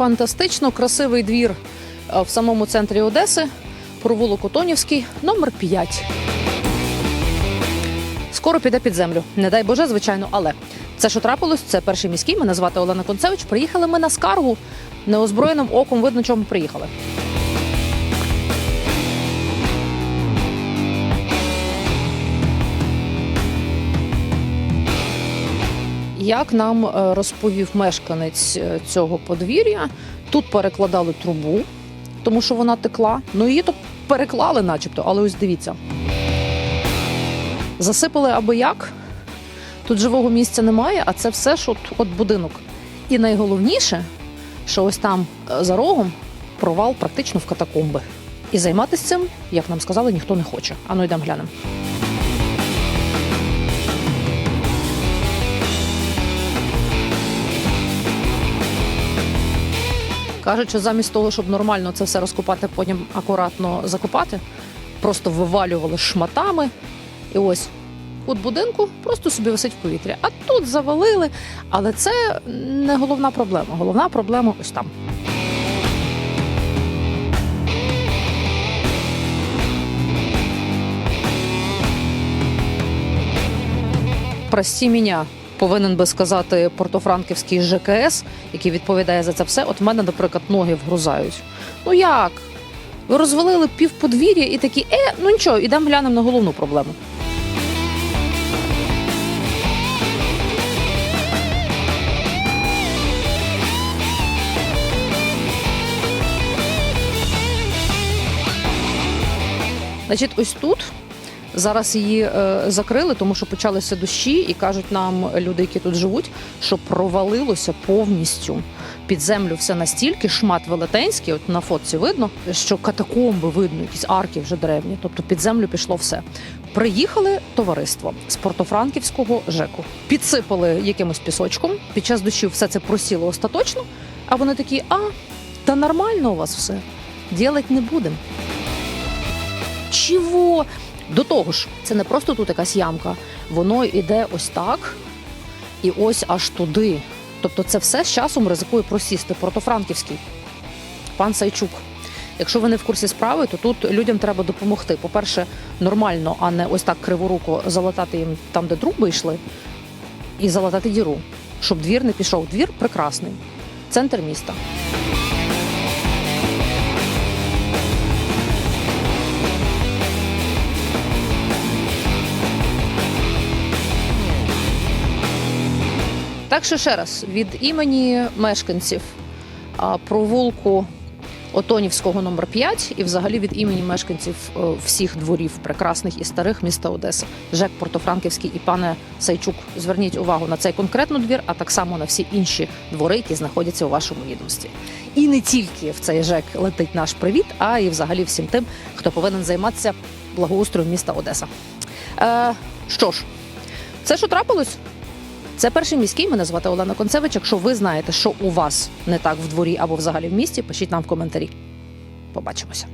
фантастично красивий двір е, в самому центрі Одеси, провулок Отонівський, номер 5. Скоро піде під землю. Не дай Боже, звичайно, але це що трапилось, це перший міський. Мене звати Олена Концевич. Приїхали ми на скаргу. Неозброєним оком видно, чому приїхали. Як нам е, розповів мешканець е, цього подвір'я, тут перекладали трубу, тому що вона текла. Ну її то переклали, начебто, але ось дивіться. Засипали аби як. Тут живого місця немає, а це все ж от, от будинок. І найголовніше, що ось там е, за рогом провал практично в катакомби. І займатися цим, як нам сказали, ніхто не хоче. Ану, йдемо глянемо. Кажуть, що замість того, щоб нормально це все розкопати, потім акуратно закопати, просто вивалювали шматами. І ось кут будинку просто собі висить в повітрі. А тут завалили. Але це не головна проблема. Головна проблема ось там. Прості мене повинен би сказати портофранківський ЖКС, який відповідає за це все. От мене, наприклад, ноги вгрузають. Ну як? Ви розвалили пів подвір'я і такі, е, ну нічого, ідемо глянемо на головну проблему. Значить, ось тут зараз її е, закрили, тому що почалися дощі, і кажуть нам люди, які тут живуть, що провалилося повністю під землю все настільки, шмат велетенський, от на фотці видно, що катакомби видно, якісь арки вже древні, тобто під землю пішло все. Приїхали товариство з Портофранківського ЖЕКу, підсипали якимось пісочком. Під час дощів все це просіло остаточно. А вони такі: а та нормально у вас все, ділать не будемо. Чого? До того ж, це не просто тут якась ямка, воно йде ось так і ось аж туди. Тобто це все з часом ризикує просісти. Портофранківський, пан Сайчук. Якщо ви не в курсі справи, то тут людям треба допомогти. По-перше, нормально, а не ось так криворуко залатати їм там, де труби йшли, і залатати діру, щоб двір не пішов. Двір прекрасний, центр міста. Так що ще раз від імені мешканців провулку Отонівського номер 5 і взагалі від імені мешканців е, всіх дворів прекрасних і старих міста Одеси, ЖЕК Портофранківський і пане Сайчук. Зверніть увагу на цей конкретний двір, а так само на всі інші двори, які знаходяться у вашому відомстві. І не тільки в цей ЖЕК летить наш привіт, а і взагалі всім тим, хто повинен займатися благоустроєм міста Одеса. Е, що ж, це що трапилось? Це перший міський. Мене звати Олена Концевич. Якщо ви знаєте, що у вас не так в дворі або взагалі в місті, пишіть нам в коментарі. Побачимося.